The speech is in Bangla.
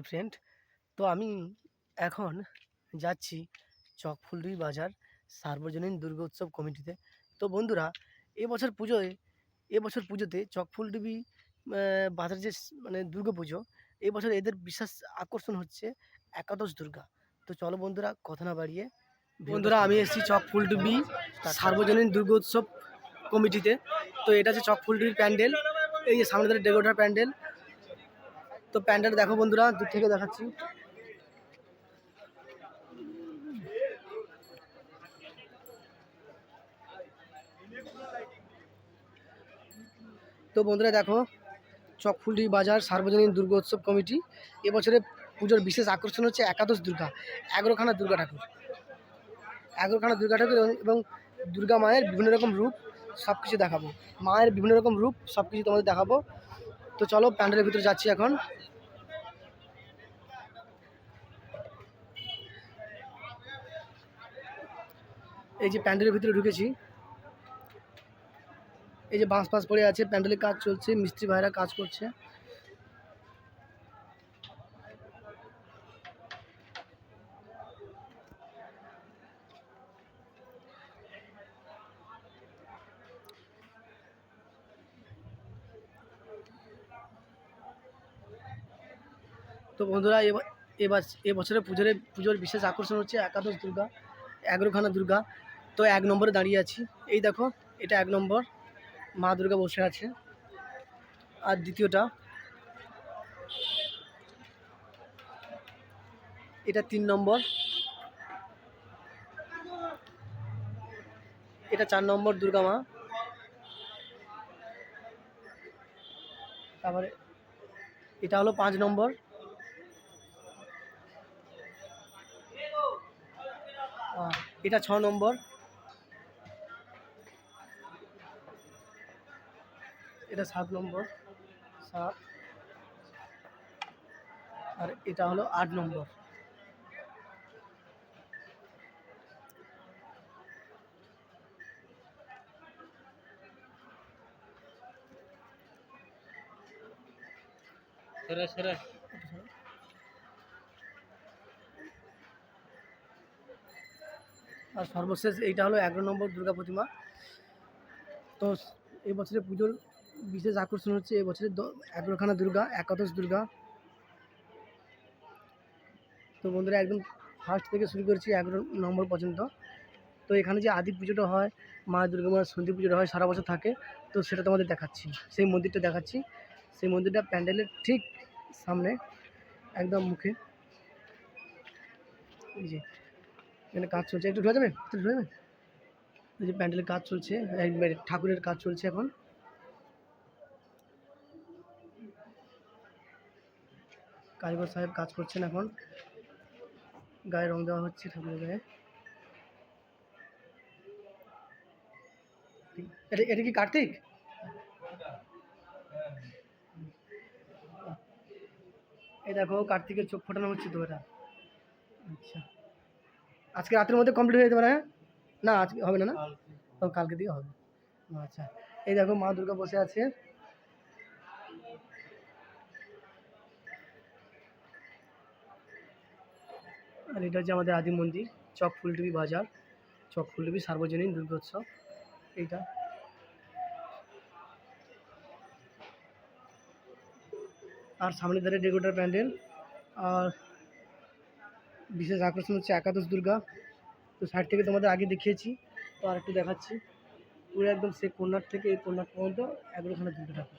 হাই ফ্রেন্ড তো আমি এখন যাচ্ছি চকফুলডুই বাজার সার্বজনীন দুর্গোৎসব কমিটিতে। তো বন্ধুরা এবছর পুজোয় এবছর পুজোতে চকফুলডুবি বাজার যে মানে দুর্গা পুজো এবছর এদের বিশেষ আকর্ষণ হচ্ছে একাদশ দুর্গা। তো চলো বন্ধুরা কথা না বাড়িয়ে বন্ধুরা আমি এসেছি চকফুলডুবি সার্বজনীন দুর্গোৎসব কমিটিতে। তো এটা হচ্ছে চকফুলডুবির প্যান্ডেল। এই যে সামনে ধরে ডেকোটার প্যান্ডেল। তো প্যান্ডেল দেখো বন্ধুরা, দূর থেকে দেখাচ্ছি। তো বন্ধুরা দেখো চকফুলডি বাজার সার্বজনীন দুর্গোৎসব কমিটি। এবছরে পুজোর বিশেষ আকর্ষণ হচ্ছে একাদশ দুর্গা, এগারোখানা দুর্গা ঠাকুর। এগারোখানা দুর্গা ঠাকুর এবং দুর্গা মায়ের বিভিন্ন রকম রূপ সব কিছু দেখাবো। মায়ের বিভিন্ন রকম রূপ সব কিছু তোমাদের দেখাবো। তো চলো প্যান্ডেলের ভিতরে যাচ্ছি এখন। এই যে প্যান্ডেলের ভিতরে ঢুকেছি। এই যে বাঁশ পাশ পড়ে আছে, প্যান্ডেলের কাজ চলছে, মিস্ত্রি ভাইরা কাজ করছে। তো বন্ধুরা, এবার এবছরের পুজোর পুজোর বিশেষ আকর্ষণ হচ্ছে একাদশ দুর্গা, এগারোখানা দুর্গা। তো এক নম্বরে দাঁড়িয়ে আছি। এই দেখো, এটা এক নম্বর। মা দুর্গা বসে আছে। আর দ্বিতীয়টা, এটা তিন নম্বর। এটা চার নম্বর দুর্গা মা। তারপরে এটা হলো পাঁচ নম্বর। এটা ছ নম্বর। এটা সাত নম্বর। সাত। আর এটা হলো আট নম্বর। সেরা সেরা। আর সর্বশেষ এইটা হলো এগারো নম্বর দুর্গা প্রতিমা। তো এই বছরের পুজোর বিশেষ আকর্ষণ হচ্ছে এই বছরের দ- এগারোখানা দুর্গা, একাদশ দুর্গা। তো বন্ধুরা, একদম ফার্স্ট থেকে শুরু করেছি এগারো নম্বর পর্যন্ত। তো এখানে যে আদি পুজোটা হয়, মা দুর্গা মার সন্ধি পুজোটা হয়, সারা বছর থাকে। তো সেটা তোমাদের দেখাচ্ছি। সেই মন্দিরটা দেখাচ্ছি। সেই মন্দিরটা প্যান্ডেলের ঠিক সামনে, একদম মুখে। এই যে এখানে কাজ চলছে। একটু ঢোকা যাবে? একটু ঢোকা যাবে? এই যে প্যান্ডেলের কাজ চলছে ঠাকুরের কাজ চলছে এখন। কারিগর সাহেব কাজ করছেন এখন। গায়ে রং দেওয়া হচ্ছে ঠাকুরের গায়ে। এটা এটা কি কার্তিক? এই দেখো, কার্তিকের চোখ ফোটানো হচ্ছে তো এটা। আচ্ছা। আজকে রাতের মধ্যে কমপ্লিট হয়ে যেতে পারে হ্যাঁ? না আজকে হবে না না? ও কালকে দিয়ে হবে। আচ্ছা এই দেখো মা দুর্গা বসে আছে। আর এটা হচ্ছে আমাদের আদি মন্দির চক ফুলটুবি বাজার চক ফুলটুবি সার্বজনীন দুর্গোৎসব এইটা। আর সামনের ধারে ডেকোটার প্যান্ডেল আর বিশেষ আকর্ষণ হচ্ছে একাদশ দুর্গা। তো সাইড থেকে তোমাদের আগে দেখিয়েছি, তো আর একটু দেখাচ্ছি। পুরো একদম সেই কন্যার থেকে এই কন্যার পর্যন্ত এগারোখানা দুর্গা ঠাকুর